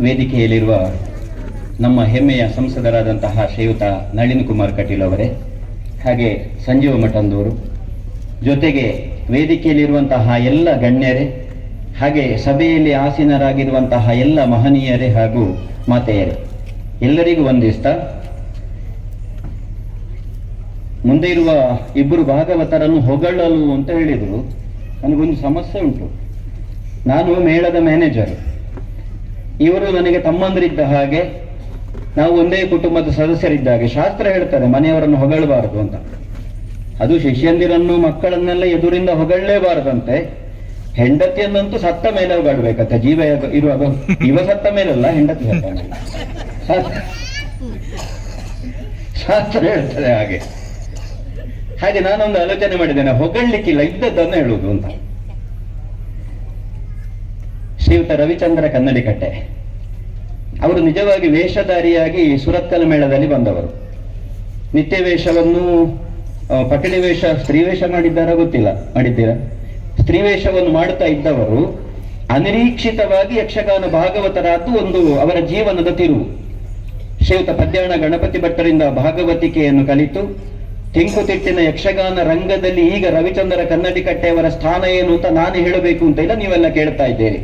ವೇದಿಕೆಯಲ್ಲಿರುವ ನಮ್ಮ ಹೆಮ್ಮೆಯ ಸಂಸದರಾದಂತಹ ಶ್ರೀಯುತ ನಳಿನ್ ಕುಮಾರ್ ಕಟೀಲ್ ಅವರೇ, ಹಾಗೆ ಸಂಜೀವ ಮಠಂದವರು, ಜೊತೆಗೆ ವೇದಿಕೆಯಲ್ಲಿರುವಂತಹ ಎಲ್ಲ ಗಣ್ಯರೇ, ಹಾಗೆ ಸಭೆಯಲ್ಲಿ ಆಸೀನರಾಗಿರುವಂತಹ ಎಲ್ಲ ಮಹನೀಯರೇ ಹಾಗೂ ಮಾತೆಯರೇ, ಎಲ್ಲರಿಗೂ ಒಂದಿಷ್ಟ ಮುಂದೆ ಇರುವ ಇಬ್ಬರು ಭಾಗವತರನ್ನು ಹೊಗಳಲು ಅಂತ ಹೇಳಿದರು. ನನಗೊಂದು ಸಮಸ್ಯೆ ಉಂಟು. ನಾನು ಮೇಳದ ಮ್ಯಾನೇಜರ್ ಇವರು ನನಗೆ ತಮ್ಮಂದರಿದ್ದ ಹಾಗೆ ನಾವು ಒಂದೇ ಕುಟುಂಬದ ಸದಸ್ಯರಿದ್ದ ಹಾಗೆ ಶಾಸ್ತ್ರ ಹೇಳ್ತಾರೆ, ಮನೆಯವರನ್ನು ಹೊಗಳಬಾರದು ಅಂತ. ಅದು ಶಿಷ್ಯಂದಿರನ್ನು ಮಕ್ಕಳನ್ನೆಲ್ಲ ಎದುರಿಂದ ಹೊಗಳಲೇಬಾರದಂತೆ. ಹೆಂಡತಿಯನ್ನಂತೂ ಸತ್ತ ಮೇಲೆ ಹೊಗಳಬೇಕಂತೆ, ಜೀವ ಇರುವಾಗ- ಇವ ಸತ್ತ ಮೇಲಲ್ಲ, ಹೆಂಡತಿ ಸತ್ತ ಮೇಲೆ. ಶಾಸ್ತ್ರ- ಶಾಸ್ತ್ರ ಹೇಳ್ತದೆ ಹಾಗೆ. ಹಾಗೆ ನಾನೊಂದು ಆಲೋಚನೆ ಮಾಡಿದ್ದೇನೆ ಹೊಗಳ್ಲಿಕ್ಕಿಲ್ಲ ಇದ್ದದ್ದನ್ನು ಹೇಳುವುದು ಅಂತ. ಶ್ರೀಯುತ ರವಿಚಂದ್ರ ಕನ್ನಡಿಕಟ್ಟೆ. ಅವರು ನಿಜವಾಗಿ ವೇಷಧಾರಿಯಾಗಿ ಸುರತ್ಕಲ್ ಮೇಳದಲ್ಲಿ ಬಂದವರು. ನಿತ್ಯ ವೇಷವನ್ನು ಪಟಳಿ ವೇಷ ಸ್ತ್ರೀ ವೇಷ ಮಾಡಿದ್ದಾರಾ ಗೊತ್ತಿಲ್ಲ, ಮಾಡಿದ್ದೀರಾ? ಸ್ತ್ರೀವೇಷವನ್ನು ಮಾಡುತ್ತಾ ಇದ್ದವರು ಅನಿರೀಕ್ಷಿತವಾಗಿ ಯಕ್ಷಗಾನ ಭಾಗವತರಾದ್ದು ಒಂದು ಅವರ ಜೀವನದ ತಿರುವು. ಶ್ರೀಯುತ ಪದ್ಯಾಣ ಗಣಪತಿ ಭಟ್ಟರಿಂದ ಭಾಗವತಿಕೆಯನ್ನು ಕಲಿತು ತೆಂಕುತಿಟ್ಟಿನ ಯಕ್ಷಗಾನ ರಂಗದಲ್ಲಿ ಈಗ ರವಿಚಂದ್ರ ಕನ್ನಡಿಕಟ್ಟೆಯವರ ಸ್ಥಾನ ಏನು ಅಂತ ನಾನು ಹೇಳಬೇಕು ಅಂತ ಇಲ್ಲ ನೀವೆಲ್ಲ ಕೇಳ್ತಾ ಇದ್ದೀರಿ.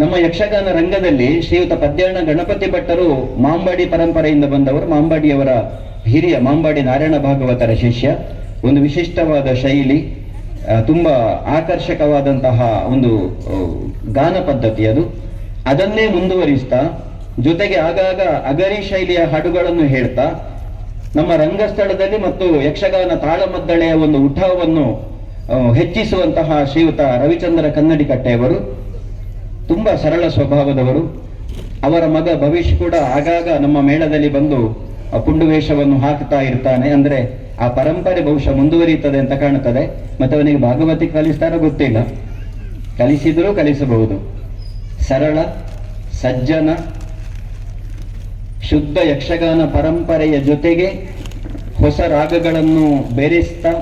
ನಮ್ಮ ಯಕ್ಷಗಾನ ರಂಗದಲ್ಲಿ ಶ್ರೀಯುತ ಪದ್ಯಾಣ ಗಣಪತಿ ಭಟ್ಟರು ಮಾಂಬಾಡಿ ಪರಂಪರೆಯಿಂದ ಬಂದವರು. ಮಾಂಬಾಡಿಯವರ ಹಿರಿಯ, ಮಾಂಬಾಡಿ ನಾರಾಯಣ ಭಾಗವತರ ಶಿಷ್ಯ. ಒಂದು ವಿಶಿಷ್ಟವಾದ ಶೈಲಿ ತುಂಬಾ ಆಕರ್ಷಕವಾದಂತಹ ಒಂದು ಗಾನ ಪದ್ಧತಿ ಅದು. ಅದನ್ನೇ ಮುಂದುವರಿಸ್ತಾ, ಜೊತೆಗೆ ಆಗಾಗ ಅಗರಿ ಶೈಲಿಯ ಹಾಡುಗಳನ್ನು ಹೇಳ್ತಾ, ನಮ್ಮ ರಂಗಸ್ಥಳದಲ್ಲಿ ಮತ್ತು ಯಕ್ಷಗಾನ ತಾಳಮದ್ದಳೆಯ ಒಂದು ಉಠವನ್ನು ಹೆಚ್ಚಿಸುವಂತಹ ಶ್ರೀಯುತ ರವಿಚಂದ್ರ ಕನ್ನಡಿಕಟ್ಟೆಯವರು ತುಂಬಾ ಸರಳ ಸ್ವಭಾವದವರು. ಅವರ ಮಗ ಭವಿಷ್ಯ ಕೂಡ ಆಗಾಗ ನಮ್ಮ ಮೇಳದಲ್ಲಿ ಬಂದು ಆ ಪುಂಡು ವೇಷವನ್ನು ಹಾಕ್ತಾ ಇರ್ತಾನೆ ಅಂದ್ರೆ ಆ ಪರಂಪರೆ ಬಹುಶಃ ಮುಂದುವರಿಯುತ್ತದೆ ಅಂತ ಕಾಣುತ್ತದೆ. ಮತ್ತೆ ಅವನಿಗೆ ಭಾಗವತಿ ಕಲಿಸ್ತಾನೋ ಗೊತ್ತಿಲ್ಲ. ಕಲಿಸಿದರೂ ಕಲಿಸಬಹುದು. ಸರಳ, ಸಜ್ಜನ, ಶುದ್ಧ ಯಕ್ಷಗಾನ ಪರಂಪರೆಯ ಜೊತೆಗೆ ಹೊಸ ರಾಗಗಳನ್ನು ಬೆರೆಸ್ತಾ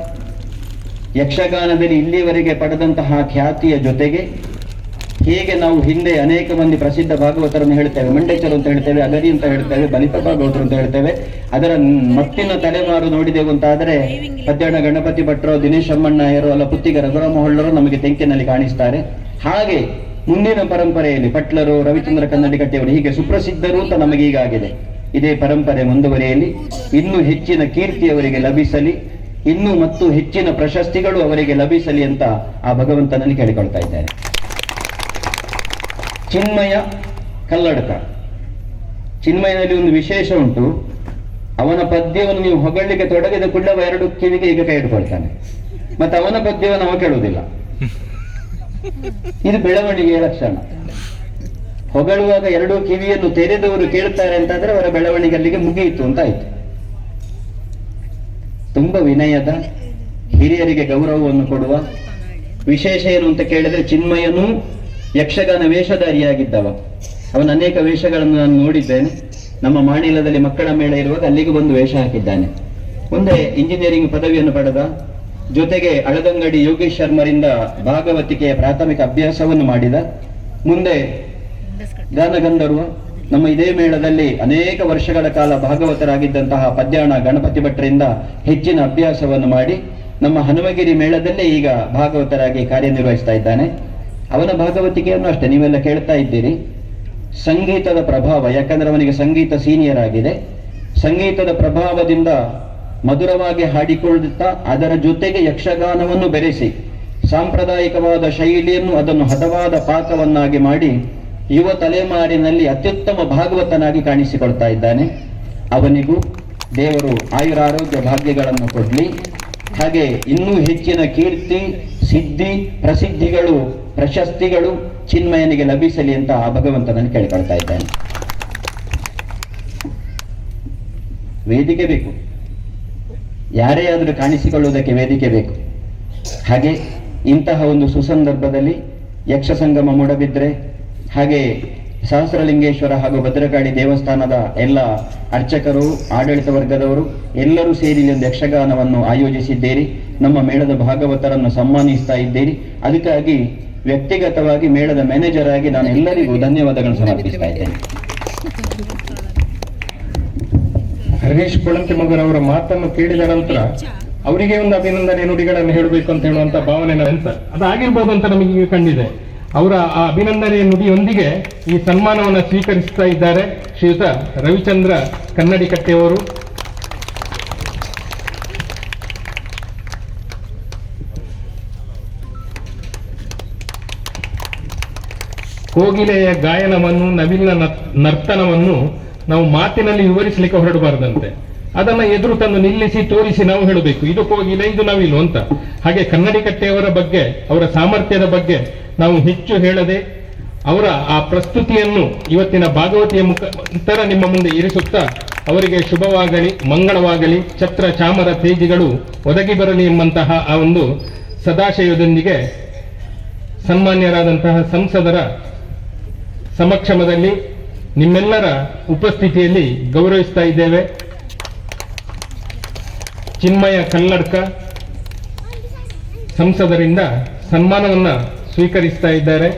ಯಕ್ಷಗಾನದಲ್ಲಿ ಇಲ್ಲಿವರೆಗೆ ಪಡೆದಂತಹ ಖ್ಯಾತಿಯ ಜೊತೆಗೆ ಹೇಗೆ ನಾವು ಹಿಂದೆ ಅನೇಕ ಮಂದಿ ಪ್ರಸಿದ್ಧ ಭಾಗವತರನ್ನು ಹೇಳ್ತೇವೆ ಮಂಡೇಚರು ಅಂತ ಹೇಳ್ತೇವೆ ಅಗರಿ ಅಂತ ಹೇಳ್ತೇವೆ ಬಲಿತ ಭಾಗವತರು ಅಂತ ಹೇಳ್ತೇವೆ. ಅದರ ಮತ್ತಿನ ತಲೆಮಾರು ನೋಡಿದೆವು ಅಂತ ಆದರೆ ಪದ್ಯಾಣ ಗಣಪತಿ ಭಟ್ರು, ದಿನೇಶ್ ಅಮ್ಮಣ್ಣಯ್ಯರು, ಅಲ್ಲ ಪುತ್ತಿಗ ರಘುರಾಮಹೊಳ್ಳರು ನಮಗೆ ತೆಂಕಿನಲ್ಲಿ ಕಾಣಿಸ್ತಾರೆ. ಹಾಗೆ ಮುಂದಿನ ಪರಂಪರೆಯಲ್ಲಿ ಪಟ್ಲರು, ರವಿಚಂದ್ರ ಕನ್ನಡಿಗಟ್ಟೆಯವರು ಹೀಗೆ ಸುಪ್ರಸಿದ್ಧರು ಅಂತ ನಮಗೆ ಈಗಾಗಿದೆ. ಇದೇ ಪರಂಪರೆ ಮುಂದುವರೆಯಲಿ, ಇನ್ನೂ ಹೆಚ್ಚಿನ ಕೀರ್ತಿ ಅವರಿಗೆ ಲಭಿಸಲಿ, ಇನ್ನೂ ಮತ್ತು ಹೆಚ್ಚಿನ ಪ್ರಶಸ್ತಿಗಳು ಅವರಿಗೆ ಲಭಿಸಲಿ ಅಂತ ಆ ಭಗವಂತನಲ್ಲಿ ಕೇಳಿಕೊಳ್ತಾ ಇದ್ದೇನೆ ಚಿನ್ಮಯ ಕಲ್ಲಡಕ. ಚಿನ್ಮಯನಲ್ಲಿ ಒಂದು ವಿಶೇಷ ಉಂಟು. ಅವನ ಪದ್ಯವನ್ನು ನೀವು ಹೊಗಳಿಕೆ ತೊಡಗಿದ ಕೂಡಲೇ ಎರಡು ಕಿವಿಗೆ ಈಗ ಕೈ ಇಟ್ಕೊಳ್ತಾನೆ ಮತ್ತೆ ಅವನ ಪದ್ಯವನ್ನು ಅವ ಕೇಳುವುದಿಲ್ಲ. ಇದು ಬೆಳವಣಿಗೆಯ ಲಕ್ಷಣ. ಹೊಗಳುವಾಗ ಎರಡೂ ಕಿವಿಯನ್ನು ತೆರೆದವರು ಕೇಳ್ತಾರೆ ಅಂತಾದ್ರೆ ಅವರ ಬೆಳವಣಿಗೆ ಅಲ್ಲಿಗೆ ಮುಗಿಯಿತು ಅಂತ ಆಯ್ತು. ತುಂಬಾ ವಿನಯದ ಹಿರಿಯರಿಗೆ ಗೌರವವನ್ನು ಕೊಡುವ ವಿಶೇಷ ಏನು ಅಂತ ಕೇಳಿದ್ರೆ ಚಿನ್ಮಯನು ಯಕ್ಷಗಾನ ವೇಷಧಾರಿಯಾಗಿದ್ದವ. ಅವನ ಅನೇಕ ವೇಷಗಳನ್ನು ನಾನು ನೋಡಿದ್ದೇನೆ. ನಮ್ಮ ಮಾಣಿಲದಲ್ಲಿ ಮಕ್ಕಳ ಮೇಳ ಇರುವಾಗ ಅಲ್ಲಿಗೂ ಬಂದು ವೇಷ ಹಾಕಿದ್ದಾನೆ. ಮುಂದೆ ಇಂಜಿನಿಯರಿಂಗ್ ಪದವಿಯನ್ನು ಪಡೆದ, ಜೊತೆಗೆ ಅಳದಂಗಡಿ ಯೋಗೇಶ್ ಶರ್ಮರಿಂದ ಭಾಗವತಿಕೆಯ ಪ್ರಾಥಮಿಕ ಅಭ್ಯಾಸವನ್ನು ಮಾಡಿದ, ಮುಂದೆ ಗಾನಗಂಧರ್ವ ನಮ್ಮ ಇದೇ ಮೇಳದಲ್ಲಿ ಅನೇಕ ವರ್ಷಗಳ ಕಾಲ ಭಾಗವತರಾಗಿದ್ದಂತಹ ಪದ್ಯಾಣ ಗಣಪತಿ ಭಟ್ರಿಂದ ಹೆಚ್ಚಿನ ಅಭ್ಯಾಸವನ್ನು ಮಾಡಿ, ನಮ್ಮ ಹನುಮಗಿರಿ ಮೇಳದಲ್ಲೇ ಈಗ ಭಾಗವತರಾಗಿ ಕಾರ್ಯನಿರ್ವಹಿಸ್ತಾ ಇದ್ದಾನೆ. ಅವನ ಭಾಗವತಿಕೆಯನ್ನು ಅಷ್ಟೇ, ನೀವೆಲ್ಲ ಕೇಳ್ತಾ ಇದ್ದೀರಿ. ಸಂಗೀತದ ಪ್ರಭಾವ, ಯಾಕಂದ್ರೆ ಅವನಿಗೆ ಸಂಗೀತ ಸೀನಿಯರ್ ಆಗಿದೆ. ಸಂಗೀತದ ಪ್ರಭಾವದಿಂದ ಮಧುರವಾಗಿ ಹಾಡಿಕೊಳ್ಳುತ್ತಾ ಅದರ ಜೊತೆಗೆ ಯಕ್ಷಗಾನವನ್ನು ಬೆರೆಸಿ ಸಾಂಪ್ರದಾಯಿಕವಾದ ಶೈಲಿಯನ್ನು ಅದನ್ನು ಹದವಾದ ಪಾಕವನ್ನಾಗಿ ಮಾಡಿ ಯುವ ತಲೆಮಾರಿನಲ್ಲಿ ಅತ್ಯುತ್ತಮ ಭಾಗವತನಾಗಿ ಕಾಣಿಸಿಕೊಳ್ತಾ ಇದ್ದಾನೆ. ಅವನಿಗೂ ದೇವರು ಆಯುರಾರೋಗ್ಯ ಭಾಗ್ಯಗಳನ್ನು ಕೊಡ್ಲಿ. ಹಾಗೆ ಇನ್ನೂ ಹೆಚ್ಚಿನ ಕೀರ್ತಿ, ಸಿದ್ಧಿ, ಪ್ರಸಿದ್ಧಿಗಳು ಪ್ರಶಸ್ತಿಗಳು ಚಿನ್ಮಯನಿಗೆ ಲಭಿಸಲಿ ಅಂತ ಆ ಭಗವಂತನನ್ನು ಕೇಳಿಕೊಳ್ತಾ ಇದ್ದಾನೆ. ವೇದಿಕೆ ಬೇಕು. ಯಾರೇ ಆದರೂ ಕಾಣಿಸಿಕೊಳ್ಳುವುದಕ್ಕೆ ವೇದಿಕೆ ಬೇಕು. ಹಾಗೆ ಇಂತಹ ಒಂದು ಸುಸಂದರ್ಭದಲ್ಲಿ ಯಕ್ಷ ಸಂಗಮ ಮೂಡಬಿದ್ರೆ, ಹಾಗೆ ಸಹಸ್ರಲಿಂಗೇಶ್ವರ ಹಾಗೂ ಭದ್ರಕಾಳಿ ದೇವಸ್ಥಾನದ ಎಲ್ಲ ಅರ್ಚಕರು, ಆಡಳಿತ ವರ್ಗದವರು ಎಲ್ಲರೂ ಸೇರಿ ಒಂದು ಯಕ್ಷಗಾನವನ್ನು ಆಯೋಜಿಸಿದ್ದೀರಿ. ನಮ್ಮ ಮೇಳದ ಭಾಗವತರನ್ನು ಸಮ್ಮಾನಿಸ್ತಾ ಇದ್ದೀರಿ. ಅದಕ್ಕಾಗಿ ವ್ಯಕ್ತಿಗತವಾಗಿ ಮೇಳದ ಮ್ಯಾನೇಜರ್ ಆಗಿ ನಾನು ಎಲ್ಲರಿಗೂ ಧನ್ಯವಾದಗಳನ್ನು ಸಮರ್ಪಿಸ್ತಾ ಇದ್ದೇನೆ. ಹರೀಶ್ ಕೊಳಂತಿಮಗರ್ ಅವರ ಮಾತನ್ನು ಕೇಳಿದ ನಂತರ ಅವರಿಗೆ ಒಂದು ಅಭಿನಂದನೆ ನುಡಿಗಳನ್ನು ಹೇಳಬೇಕು ಅಂತ ಹೇಳುವಂತ ಭಾವನೆ ಅದು ಅದಾಗಿರ್ಬೋದು ಅಂತ ನಮಗೆ ಈಗ ಕಂಡಿದೆ. ಅವರ ಆ ಅಭಿನಂದನೆಯ ನುಡಿಯೊಂದಿಗೆ ಈ ಸನ್ಮಾನವನ್ನು ಸ್ವೀಕರಿಸ್ತಾ ಇದ್ದಾರೆ ಶ್ರೀಯುತ ರವಿಚಂದ್ರ ಕನ್ನಡಿಕಟ್ಟೆಯವರು. ಕೋಗಿಲೆಯ ಗಾಯನವನ್ನು, ನವಿಲಿನ ನರ್- ನರ್ತನವನ್ನು ನಾವು ಮಾತಿನಲ್ಲಿ ವಿವರಿಸಲಿಕ್ಕೆ ಹೊರಡಬಾರದಂತೆ. ಅದನ್ನ ಎದುರು ತಂದು ನಿಲ್ಲಿಸಿ, ತೋರಿಸಿ ನಾವು ಹೇಳಬೇಕು. ಇದು ಕೋಗಿಲೆ, ಇದು ನವಿಲು ಅಂತ. ಹಾಗೆ ಕನ್ನಡಿಕಟ್ಟೆಯವರ ಬಗ್ಗೆ, ಅವರ ಸಾಮರ್ಥ್ಯದ ಬಗ್ಗೆ ನಾವು ಹೆಚ್ಚು ಹೇಳದೆ, ಅವರ ಆ ಪ್ರಸ್ತುತಿಯನ್ನು ಇವತ್ತಿನ ಭಾಗವತಿಯ ಮುಖಾಂತರ ನಿಮ್ಮ ಮುಂದೆ ಇರಿಸುತ್ತಾ, ಅವರಿಗೆ ಶುಭವಾಗಲಿ, ಮಂಗಳವಾಗಲಿ, ಛತ್ರ ಚಾಮರ ತೇಜಿಗಳು ಒದಗಿ ಬರಲಿ ಎಂಬಂತಹ ಆ ಒಂದು ಸದಾಶಯದೊಂದಿಗೆ ಸನ್ಮಾನ್ಯರಾದಂತಹ ಸಂಸದರ ಸಮಕ್ಷಮದಲ್ಲಿ ನಿಮ್ಮೆಲ್ಲರ ಉಪಸ್ಥಿತಿಯಲ್ಲಿ ಗೌರವಿಸ್ತಾ ಇದ್ದೇವೆ. ಚಿನ್ಮಯ ಕಲ್ಲಡ್ಕ ಸಂಸದರಿಂದ ಸನ್ಮಾನವನ್ನು ಸ್ವೀಕರಿಸ್ತಾ ಇದ್ದಾರೆ.